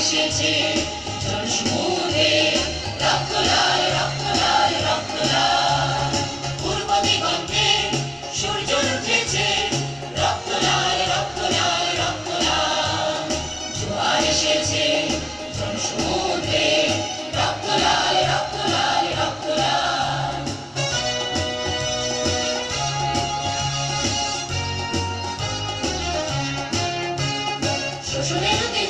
এসেছে। জনসমুদ্রে রক্ত লাল রক্ত লাল, রক্ত পূর্ব দিগন্তে সূর্য উঠেছে। রক্ত লাল, রক্ত জোয়ার এসেছে। জনসমুদ্রে রক্ত লাল রক্ত লাল, রক্ত